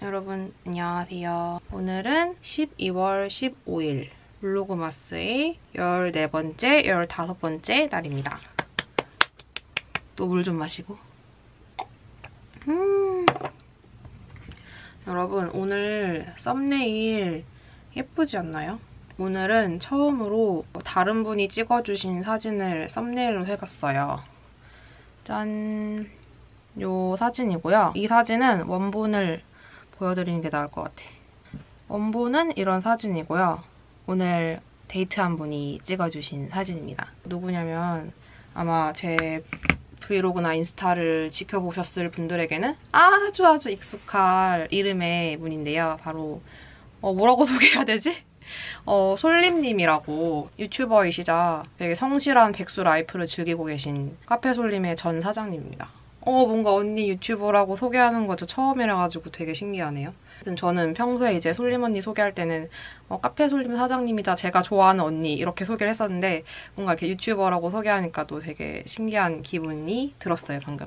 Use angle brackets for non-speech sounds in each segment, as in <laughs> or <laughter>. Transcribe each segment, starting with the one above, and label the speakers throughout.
Speaker 1: 여러분 안녕하세요. 오늘은 12월 15일 블로그마스의 14번째, 15번째 날입니다. 또 물 좀 마시고. 음. 여러분 오늘 썸네일 예쁘지 않나요? 오늘은 처음으로 다른 분이 찍어주신 사진을 썸네일로 해봤어요. 짠! 요 사진이고요. 이 사진은 원본을 보여드리는 게 나을 것 같아. 원본은 이런 사진이고요. 오늘 데이트한 분이 찍어주신 사진입니다. 누구냐면 아마 제 브이로그나 인스타를 지켜보셨을 분들에게는 아주 아주 익숙할 이름의 분인데요. 바로 어, 뭐라고 <laughs> 소개해야 되지? 어, 솔림님이라고 유튜버이시자 되게 성실한 백수 라이프를 즐기고 계신 카페 솔림의 전 사장님입니다. 어, 뭔가 언니 유튜버라고 소개하는 거죠. 처음이라가지고 되게 신기하네요. 저는 평소에 이제 솔림 언니 소개할 때는 어, 카페 솔림 사장님이자 제가 좋아하는 언니 이렇게 소개를 했었는데 뭔가 이렇게 유튜버라고 소개하니까 또 되게 신기한 기분이 들었어요, 방금.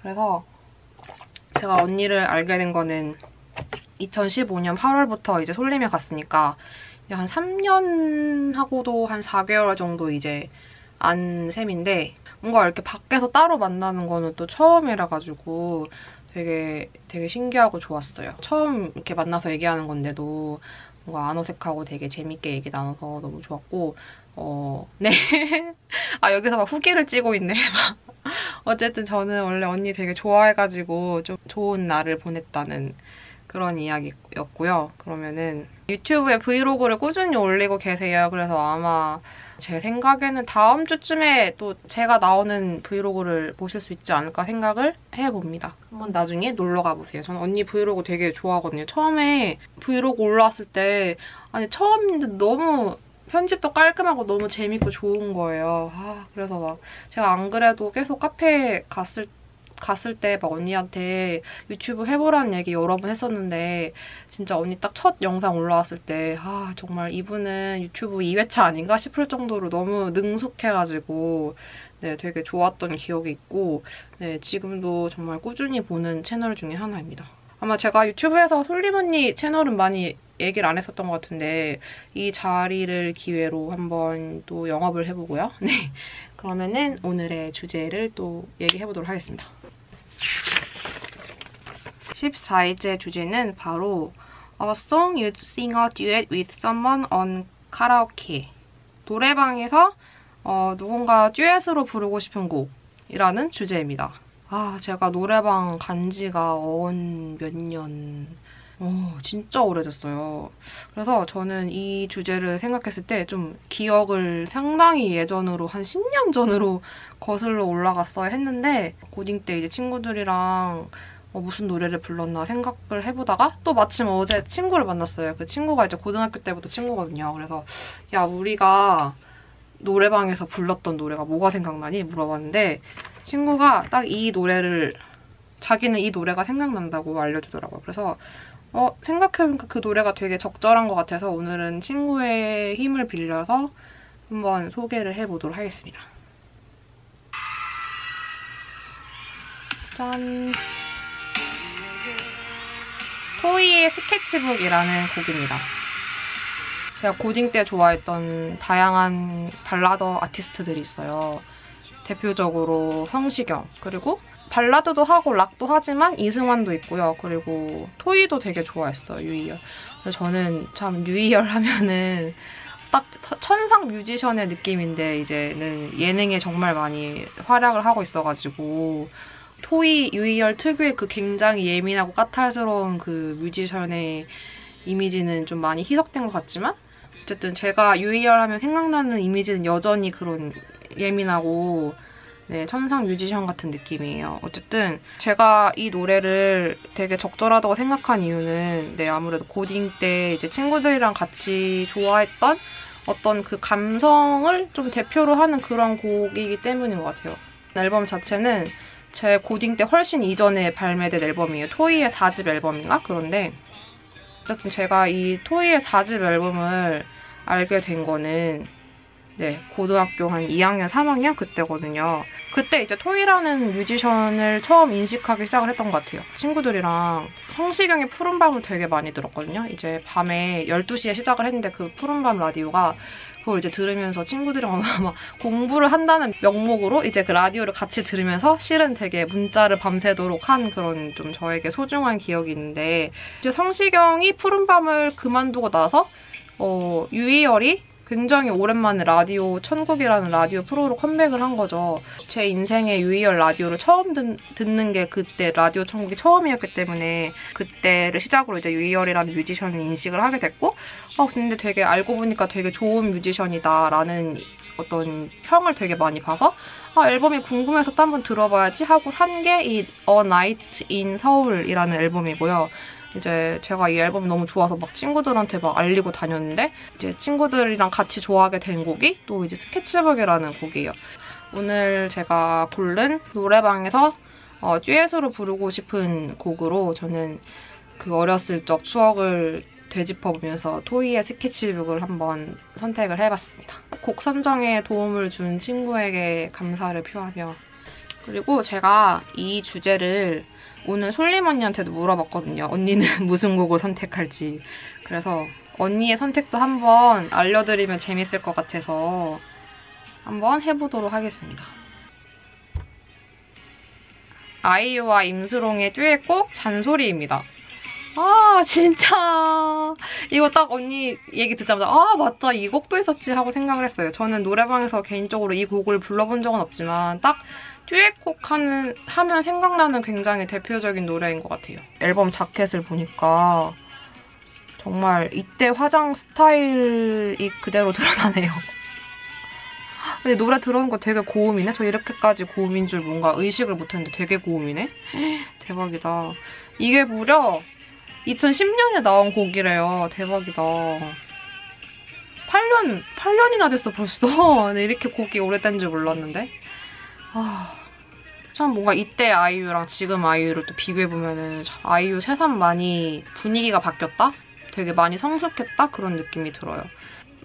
Speaker 1: 그래서 제가 언니를 알게 된 거는 2015년 8월부터 이제 솔림에 갔으니까 한 3년 하고도 한 4개월 정도 이제 안 셈인데 뭔가 이렇게 밖에서 따로 만나는 거는 또 처음이라 가지고 되게 되게 신기하고 좋았어요. 처음 이렇게 만나서 얘기하는 건데도 뭔가 안 어색하고 되게 재밌게 얘기 나눠서 너무 좋았고 어, 네. <laughs> 아, 여기서 막 후기를 찌고 있네. <laughs> 어쨌든 저는 원래 언니 되게 좋아해가지고 좀 좋은 날을 보냈다는 그런 이야기였고요. 그러면은 유튜브에 브이로그를 꾸준히 올리고 계세요. 그래서 아마 제 생각에는 다음 주쯤에 또 제가 나오는 브이로그를 보실 수 있지 않을까 생각을 해봅니다. 한번 나중에 놀러 가보세요. 저는 언니 브이로그 되게 좋아하거든요. 처음에 브이로그 올라왔을 때 아니 처음인데 너무 편집도 깔끔하고 너무 재밌고 좋은 거예요. 아, 그래서 막 제가 안 그래도 계속 카페 갔을 때 갔을 때 막 언니한테 유튜브 해보라는 얘기 여러 번 했었는데 진짜 언니 딱 첫 영상 올라왔을 때 아 정말 이분은 유튜브 2회차 아닌가 싶을 정도로 너무 능숙해가지고 네 되게 좋았던 기억이 있고 네 지금도 정말 꾸준히 보는 채널 중에 하나입니다. 아마 제가 유튜브에서 솔림 언니 채널은 많이 얘기를 안 했었던 것 같은데 이 자리를 기회로 한번 또 영업을 해보고요. <laughs> 네, 그러면은 오늘의 주제를 또 얘기해보도록 하겠습니다. 14일째 주제는 바로 A song you'd sing a duet with someone on karaoke. 노래방에서 어, 누군가 듀엣으로 부르고 싶은 곡이라는 주제입니다. 아, 제가 노래방 간 지가 언 몇 년, 어, 진짜 오래됐어요. 그래서 저는 이 주제를 생각했을 때 좀 기억을 상당히 예전으로, 한 10년 전으로 거슬러 올라갔어야 했는데, 고딩 때 이제 친구들이랑 어, 무슨 노래를 불렀나 생각을 해보다가 또 마침 어제 친구를 만났어요. 그 친구가 이제 고등학교 때부터 친구거든요. 그래서 야 우리가 노래방에서 불렀던 노래가 뭐가 생각나니? 물어봤는데 친구가 딱 이 노래를 자기는 이 노래가 생각난다고 알려주더라고요. 그래서 어, 생각해보니까 그 노래가 되게 적절한 것 같아서 오늘은 친구의 힘을 빌려서 한번 소개를 해보도록 하겠습니다. 짠! 토이의 스케치북이라는 곡입니다. 제가 고딩 때 좋아했던 다양한 발라더 아티스트들이 있어요. 대표적으로 성시경, 그리고 발라드도 하고 락도 하지만 이승환도 있고요. 그리고 토이도 되게 좋아했어요, 유이열. 저는 참 유이열 하면은 딱 천상 뮤지션의 느낌인데 이제는 예능에 정말 많이 활약을 하고 있어가지고 토이 유이열 특유의 그 굉장히 예민하고 까탈스러운 그 뮤지션의 이미지는 좀 많이 희석된 것 같지만 어쨌든 제가 유이열 하면 생각나는 이미지는 여전히 그런 예민하고 네, 천상 뮤지션 같은 느낌이에요. 어쨌든 제가 이 노래를 되게 적절하다고 생각한 이유는 네, 아무래도 고딩 때 이제 친구들이랑 같이 좋아했던 어떤 그 감성을 좀 대표로 하는 그런 곡이기 때문인 것 같아요. 앨범 자체는 제 고딩 때 훨씬 이전에 발매된 앨범이에요. 토이의 4집 앨범인가? 그런데 어쨌든 제가 이 토이의 4집 앨범을 알게 된 거는 네 고등학교 한 2학년, 3학년 그때거든요. 그때 이제 토이라는 뮤지션을 처음 인식하기 시작을 했던 것 같아요. 친구들이랑 성시경의 푸른 밤을 되게 많이 들었거든요. 이제 밤에 12시에 시작을 했는데 그 푸른 밤 라디오가 그걸 이제 들으면서 친구들이랑 막 공부를 한다는 명목으로 이제 그 라디오를 같이 들으면서 실은 되게 문자를 밤새도록 한 그런 좀 저에게 소중한 기억이 있는데 이제 성시경이 푸른 밤을 그만두고 나서 어, 유희열이 굉장히 오랜만에 라디오 천국이라는 라디오 프로로 컴백을 한 거죠. 제 인생의 유희열 라디오를 처음 듣, 는 게 그때 라디오 천국이 처음이었기 때문에 그때를 시작으로 이제 유희열이라는 뮤지션을 인식을 하게 됐고 아 근데 되게 알고 보니까 되게 좋은 뮤지션이다라는 어떤 평을 되게 많이 봐서 아, 앨범이 궁금해서 또 한번 들어봐야지 하고 산 게 이 A Night in Seoul이라는 앨범이고요. 이제 제가 이 앨범이 너무 좋아서 막 친구들한테 막 알리고 다녔는데 이제 친구들이랑 같이 좋아하게 된 곡이 또 이제 스케치북이라는 곡이에요. 오늘 제가 고른 노래방에서 어, 듀엣으로 부르고 싶은 곡으로 저는 그 어렸을 적 추억을 되짚어보면서 토이의 스케치북을 한번 선택을 해봤습니다. 곡 선정에 도움을 준 친구에게 감사를 표하며 그리고 제가 이 주제를 오늘 솔림 언니한테도 물어봤거든요. 언니는 <laughs> 무슨 곡을 선택할지. 그래서 언니의 선택도 한번 알려드리면 재밌을 것 같아서 한번 해보도록 하겠습니다. 아이유와 임수롱의 듀엣곡 잔소리입니다. 아 진짜 이거 딱 언니 얘기 듣자마자 아 맞다 이 곡도 있었지 하고 생각을 했어요. 저는 노래방에서 개인적으로 이 곡을 불러본 적은 없지만 딱 듀엣곡 하는, 하면 생각나는 굉장히 대표적인 노래인 것 같아요. 앨범 자켓을 보니까 정말 이때 화장 스타일이 그대로 <laughs> 드러나네요. 근데 노래 들어온 거 되게 고음이네? 저 이렇게까지 고음인 줄 뭔가 의식을 못했는데 되게 고음이네? <gasps> 대박이다. 이게 무려 2010년에 나온 곡이래요. 대박이다. 8년, 8년이나 됐어 벌써. 근데 <laughs> 이렇게 곡이 오래된 줄 몰랐는데. 아, 참 뭔가 이때 아이유랑 지금 아이유를 또 비교해보면은 아이유 새삼 많이 분위기가 바뀌었다? 되게 많이 성숙했다? 그런 느낌이 들어요.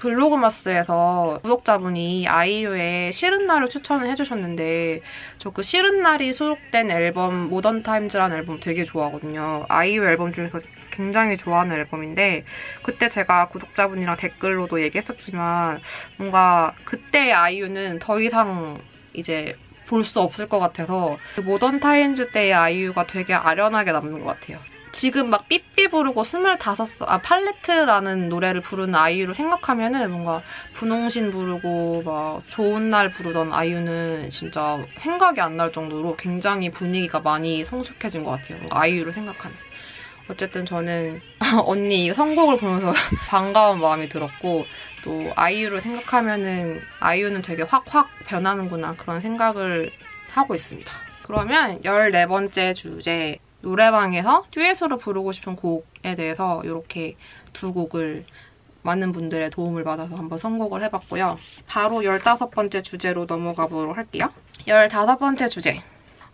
Speaker 1: 블로그마스에서 구독자분이 아이유의 싫은 날을 추천을 해주셨는데 저 그 싫은 날이 수록된 앨범 모던 타임즈라는 앨범 되게 좋아하거든요. 아이유 앨범 중에서 굉장히 좋아하는 앨범인데 그때 제가 구독자분이랑 댓글로도 얘기했었지만 뭔가 그때 아이유는 더 이상 이제 볼 수 없을 것 같아서 그 모던 타임즈 때의 아이유가 되게 아련하게 남는 것 같아요. 지금 막 삐삐 부르고 스물다섯 아 팔레트라는 노래를 부르는 아이유를 생각하면은 뭔가 분홍신 부르고 막 좋은 날 부르던 아이유는 진짜 생각이 안 날 정도로 굉장히 분위기가 많이 성숙해진 것 같아요. 아이유를 생각하면. 어쨌든 저는 <laughs> 언니 선곡을 보면서 <laughs> 반가운 마음이 들었고 또 아이유를 생각하면은 아이유는 되게 확확 변하는구나 그런 생각을 하고 있습니다. 그러면 14번째 주제 노래방에서 듀엣으로 부르고 싶은 곡에 대해서 이렇게 두 곡을 많은 분들의 도움을 받아서 한번 선곡을 해봤고요. 바로 15번째 주제로 넘어가 보도록 할게요. 15번째 주제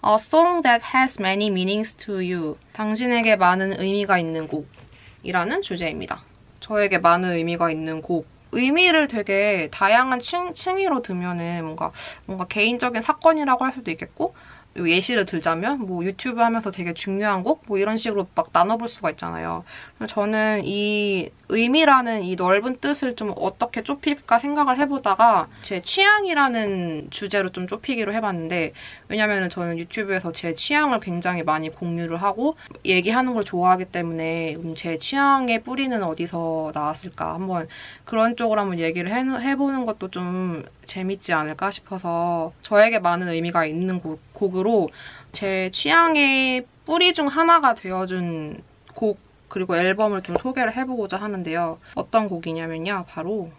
Speaker 1: A song that has many meanings to you. 당신에게 많은 의미가 있는 곡이라는 주제입니다. 저에게 많은 의미가 있는 곡 의미를 되게 다양한 층, 층위로 두면은 뭔가 뭔가 개인적인 사건이라고 할 수도 있겠고 예시를 들자면 뭐 유튜브 하면서 되게 중요한 곡 뭐 이런 식으로 막 나눠볼 수가 있잖아요. 저는 이 의미라는 이 넓은 뜻을 좀 어떻게 좁힐까 생각을 해보다가 제 취향이라는 주제로 좀 좁히기로 해봤는데 왜냐면 저는 유튜브에서 제 취향을 굉장히 많이 공유를 하고 얘기하는 걸 좋아하기 때문에 제 취향의 뿌리는 어디서 나왔을까 한번 그런 쪽으로 한번 얘기를 해, 해보는 것도 좀 재밌지 않을까 싶어서 저에게 많은 의미가 있는 곡, 곡으로 제 취향의 뿌리 중 하나가 되어준 곡 그리고 앨범을 좀 소개를 해보고자 하는데요. 어떤 곡이냐면요. 바로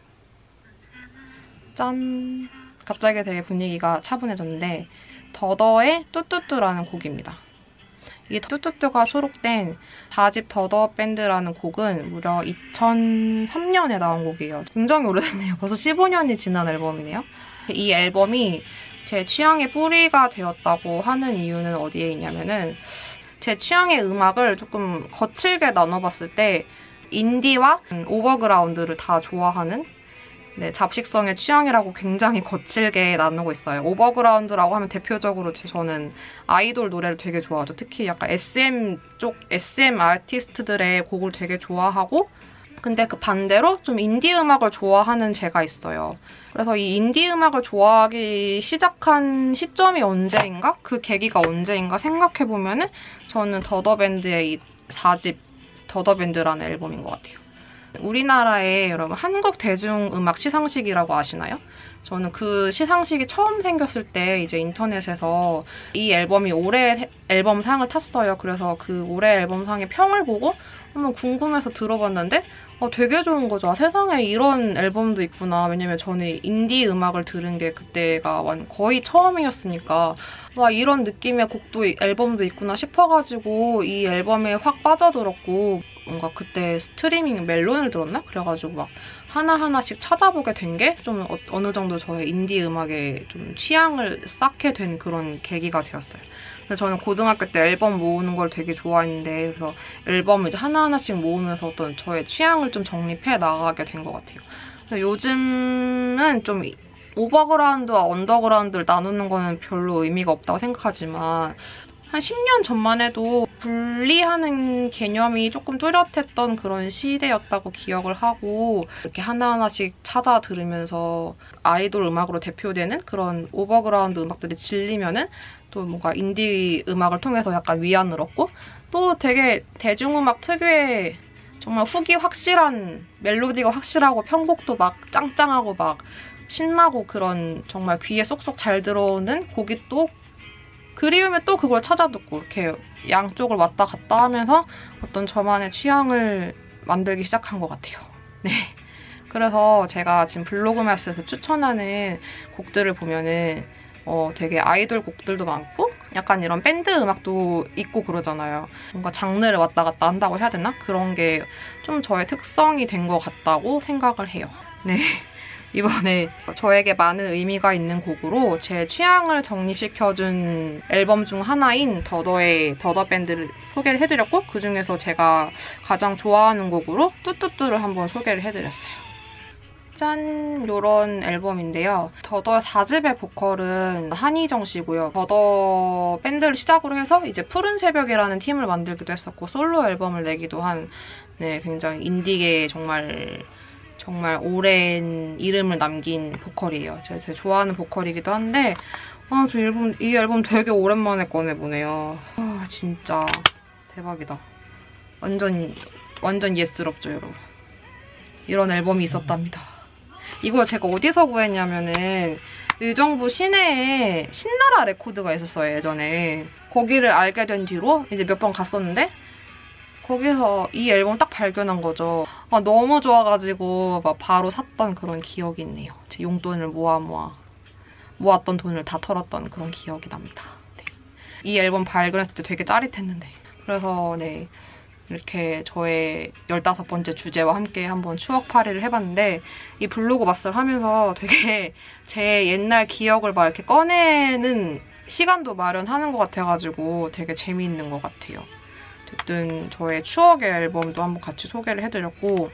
Speaker 1: 짠! 갑자기 되게 분위기가 차분해졌는데 더더의 뚜뚜뚜라는 곡입니다. 이 뚜뚜뚜가 수록된 4집 더더 밴드라는 곡은 무려 2003년에 나온 곡이에요. 굉장히 오래됐네요. 벌써 15년이 지난 앨범이네요. 이 앨범이 제 취향의 뿌리가 되었다고 하는 이유는 어디에 있냐면은 제 취향의 음악을 조금 거칠게 나눠봤을 때 인디와 오버그라운드를 다 좋아하는 네, 잡식성의 취향이라고 굉장히 거칠게 나누고 있어요. 오버그라운드라고 하면 대표적으로 저는 아이돌 노래를 되게 좋아하죠. 특히 약간 SM 쪽, SM 아티스트들의 곡을 되게 좋아하고 근데 그 반대로 좀 인디 음악을 좋아하는 제가 있어요. 그래서 이 인디 음악을 좋아하기 시작한 시점이 언제인가? 그 계기가 언제인가 생각해보면은 저는 더더밴드의 이 4집 더더밴드라는 앨범인 것 같아요. 우리나라에 여러분 한국 대중음악 시상식이라고 아시나요? 저는 그 시상식이 처음 생겼을 때 이제 인터넷에서 이 앨범이 올해 앨범상을 탔어요. 그래서 그 올해 앨범상의 평을 보고 한번 궁금해서 들어봤는데 어, 되게 좋은 거죠. 아, 세상에 이런 앨범도 있구나. 왜냐면 저는 인디 음악을 들은 게 그때가 거의 처음이었으니까 와 이런 느낌의 곡도 앨범도 있구나 싶어가지고 이 앨범에 확 빠져들었고 뭔가 그때 스트리밍 멜론을 들었나? 그래가지고 막 하나하나씩 찾아보게 된 게 좀 어, 어느 정도 저의 인디 음악에 좀 취향을 쌓게 된 그런 계기가 되었어요. 저는 고등학교 때 앨범 모으는 걸 되게 좋아했는데 그래서 앨범을 이제 하나하나씩 모으면서 어떤 저의 취향을 좀 정립해 나가게 된 것 같아요. 요즘은 좀 오버그라운드와 언더그라운드를 나누는 거는 별로 의미가 없다고 생각하지만 한 10년 전만 해도 분리하는 개념이 조금 뚜렷했던 그런 시대였다고 기억을 하고 이렇게 하나하나씩 찾아 들으면서 아이돌 음악으로 대표되는 그런 오버그라운드 음악들이 질리면은 또 뭔가 인디 음악을 통해서 약간 위안을 얻고 또 되게 대중음악 특유의 정말 훅이 확실한 멜로디가 확실하고 편곡도 막 짱짱하고 막 신나고 그런 정말 귀에 쏙쏙 잘 들어오는 곡이 또 그리우면 또 그걸 찾아 듣고 이렇게 양쪽을 왔다 갔다 하면서 어떤 저만의 취향을 만들기 시작한 것 같아요. <laughs> 네. 그래서 제가 지금 블로그 마스에서 추천하는 곡들을 보면은 어, 되게 아이돌 곡들도 많고 약간 이런 밴드 음악도 있고 그러잖아요. 뭔가 장르를 왔다 갔다 한다고 해야 되나? 그런 게 좀 저의 특성이 된 것 같다고 생각을 해요. 네. 이번에 저에게 많은 의미가 있는 곡으로 제 취향을 정립시켜준 앨범 중 하나인 더더의 더더 밴드를 소개를 해드렸고 그 중에서 제가 가장 좋아하는 곡으로 뚜뚜뚜를 한번 소개를 해드렸어요. 짠! 요런 앨범인데요. 더더 4집의 보컬은 한희정 씨고요. 더더 밴드를 시작으로 해서 이제 푸른 새벽이라는 팀을 만들기도 했었고 솔로 앨범을 내기도 한 네, 굉장히 인디계 정말 정말 오랜 이름을 남긴 보컬이에요. 제가 되게 좋아하는 보컬이기도 한데 아, 저 앨범, 이 앨범 되게 오랜만에 꺼내보네요. 아, 진짜 대박이다. 완전, 완전 예스럽죠, 여러분. 이런 앨범이 있었답니다. 이거 제가 어디서 구했냐면은 의정부 시내에 신나라 레코드가 있었어요, 예전에. 거기를 알게 된 뒤로 이제 몇 번 갔었는데 거기서 이 앨범 딱 발견한 거죠. 아, 너무 좋아가지고 막 바로 샀던 그런 기억이 있네요. 제 용돈을 모아 모아 모았던 돈을 다 털었던 그런 기억이 납니다. 네. 이 앨범 발견했을 때 되게 짜릿했는데 그래서 네 이렇게 저의 15번째 주제와 함께 한번 추억팔이를 해봤는데 이 블로그 맛을 하면서 되게 <laughs> 제 옛날 기억을 막 이렇게 꺼내는 시간도 마련하는 것 같아가지고 되게 재미있는 것 같아요. 어쨌든 저의 추억의 앨범도 한번 같이 소개를 해드렸고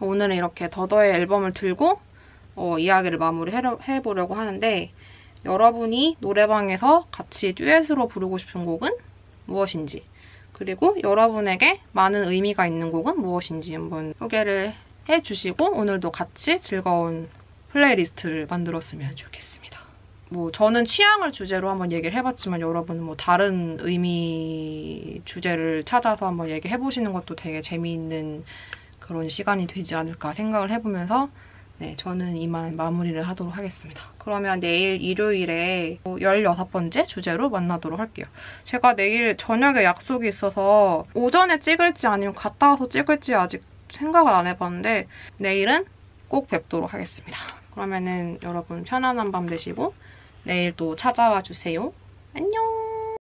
Speaker 1: 오늘은 이렇게 더더의 앨범을 들고 어, 이야기를 마무리해보려고 하는데 여러분이 노래방에서 같이 듀엣으로 부르고 싶은 곡은 무엇인지 그리고 여러분에게 많은 의미가 있는 곡은 무엇인지 한번 소개를 해주시고 오늘도 같이 즐거운 플레이리스트를 만들었으면 좋겠습니다. 뭐 저는 취향을 주제로 한번 얘기를 해봤지만 여러분은 뭐 다른 의미 주제를 찾아서 한번 얘기해 보시는 것도 되게 재미있는 그런 시간이 되지 않을까 생각을 해보면서 네, 저는 이만 마무리를 하도록 하겠습니다. 그러면 내일 일요일에 16번째 주제로 만나도록 할게요. 제가 내일 저녁에 약속이 있어서 오전에 찍을지 아니면 갔다 와서 찍을지 아직 생각을 안 해봤는데 내일은 꼭 뵙도록 하겠습니다. 그러면은 여러분 편안한 밤 되시고 내일 또 찾아와 주세요. 안녕!